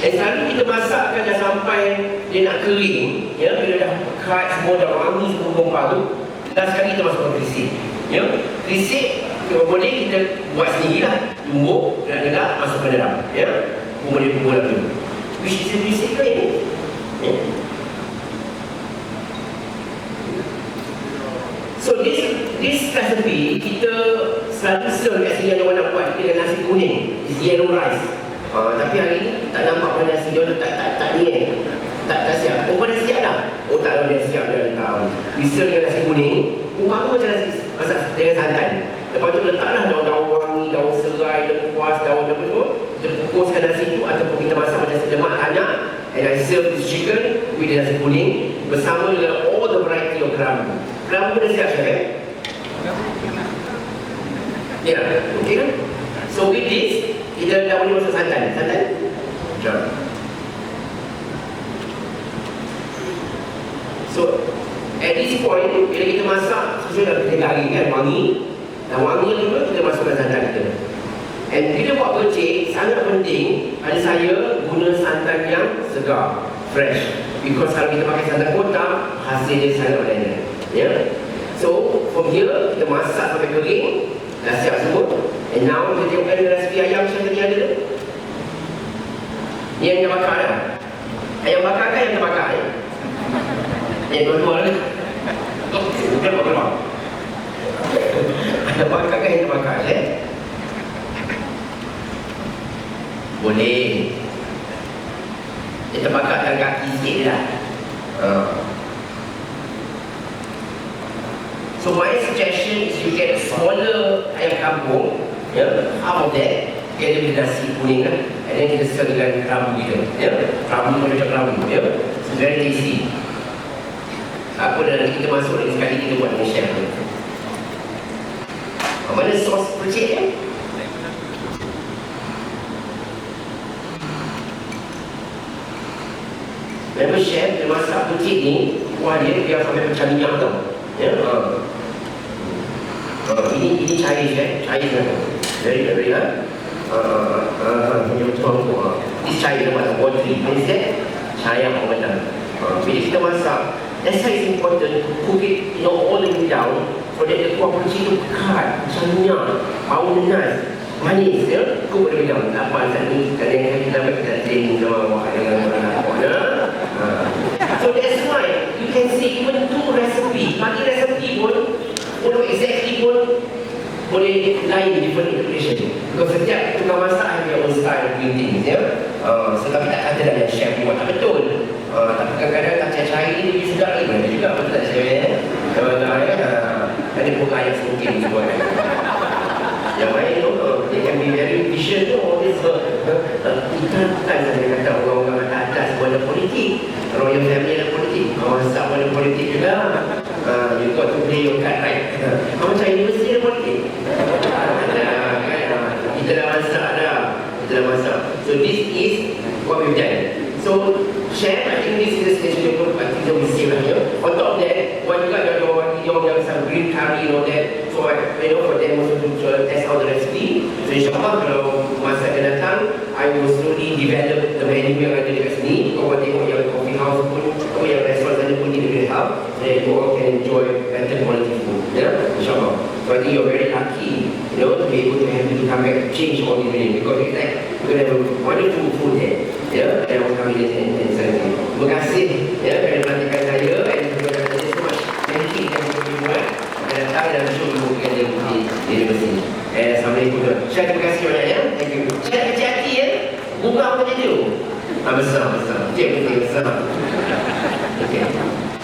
Dan selalu kita masakkan dah sampai dia nak kering, ya, bila dah pekat semua dah wangi semua kompal tu, last sekali kita masukkan krisik. Ya, krisik kalau boleh kita buat sendiri lah, tumbuk, gerak-gerak, masukkan dalam. Ya, kemudian kumpul lagi. Which is a krisik ke ini? Ya. So this this recipe kita selalu serve kat sini ada orang nak buat kita dengan nasi kuning, yellow rice. Uh, tapi hari ni tak nampak pada nasi dia tak tak tak ni eh. Tak tak siap. Oh pada siap dah. Oh tak ada dia siap dia tahu. Bisa dengan nasi kuning, umat tu macam nasi masak dengan santan. Lepas tu letaklah daun-daun wangi, daun serai, lengkuas, daun apa tu. Kita kukuskan nasi tu ataupun kita masak macam sedemak anak. And I serve this chicken with nasi kuning bersama dengan all the variety of kerabu. Kerabu dah siap chef eh? Ya, okey kan? So with this, kita dah boleh masuk santan. Santan? Jom. So, at this point, bila kita masak, sesuai dah kita garing kan, wangi. Dan wangi pun kita masukkan santan kita. And bila buat percik, sangat penting pada saya guna santan yang segar, fresh. Because kalau kita pakai santan kotak, hasilnya sangat blended. Ya? So, from here, kita masak sampai kering, dah siap semua. And now, kita tengokkan resipi ayam macam tadi ada tu. Ni yang dia bakar dah. Ayam bakar kan yang terbakar ya? Yang dua-dua ni. Bukan bukan bukan. Ayam bakar kan yang terbakar ya? Boleh. Dia terbakar dalam kaki sikit je lah. Uh. So my suggestion is you get a smaller ayam kampung, ya, half of that, together with nasi kuning kan, and then kita serve dengan kerabu kita, ya, kerabu macam kerabu, ya, it's very tasty. Apa dah kita masuk lagi sekali kita buat dengan chef. Ah, Mana sos percik kan? Member chef dia masak percik ni, kuah dia biar sampai macam minyak tau. Ya, uh. Uh, ini ini cair ya, cair kan. Very very. Uh, uh, tu. Uh. Dia macam watery. Ini set cair apa macam. Uh, bila kita masak, that's why it's important to cook it, know, all the way down. So that the kuah kunci tu pekat, macam minyak, bau nenas, manis ya. Cook all the way down. Apa, saat ni kadang-kadang kita dapat kita training sama awak dengan. Ya. Uh. So that's why you can see even two recipe, bagi recipe pun Follow exactly pun boleh lain different interpretation. Because setiap tukang masak ada own style of doing things, ya. Uh, so, tapi tak kata dah yang chef buat tak betul. Uh, tapi kadang-kadang tak cari-cari ni lebih sedap lagi. Ada juga betul tak chef ya. Kalau tak ya, ada pun ayam semungkin buat. Yang lain tu, uh, they can be very efficient tu. All this, uh, uh, bukan bukan saya kata orang-orang atas buat politik. Royal family ada politik. Masak buat politik juga. Uh, you got to play your card right. Uh, macam universiti ada politik. Ada kan? Uh, kita dah masak dah. Kita dah masak. So this is what we've done. So chef, I think this is the station pun I think we see right here. On top of that, buat juga ada orang yang yang some green curry and all that. So I, you know, for them also to test out the recipe. So insyaAllah kalau masa akan datang, I will slowly develop the menu yang ada dekat sini. Kau buat tengok yang coffee house pun, kau yang restaurant sana pun dia will help. Then you all can enjoy better quality food. Yeah, insyaAllah. So I think lucky, you to able to have to come back to change all these menu because it's like we're gonna have a wonderful food there. Ya, yeah, yang kami lihat dan saya. Terima kasih ya kerana menantikan saya dan terima kasih so much. Thank you yang buat dan datang dan ibu yang dia di di sini. Eh, Assalamualaikum. Saya terima kasih banyak ya. Thank you. Saya hati-hati ya. Buka apa jadi tu? Ah, besar, besar. Cik, besar. Okay.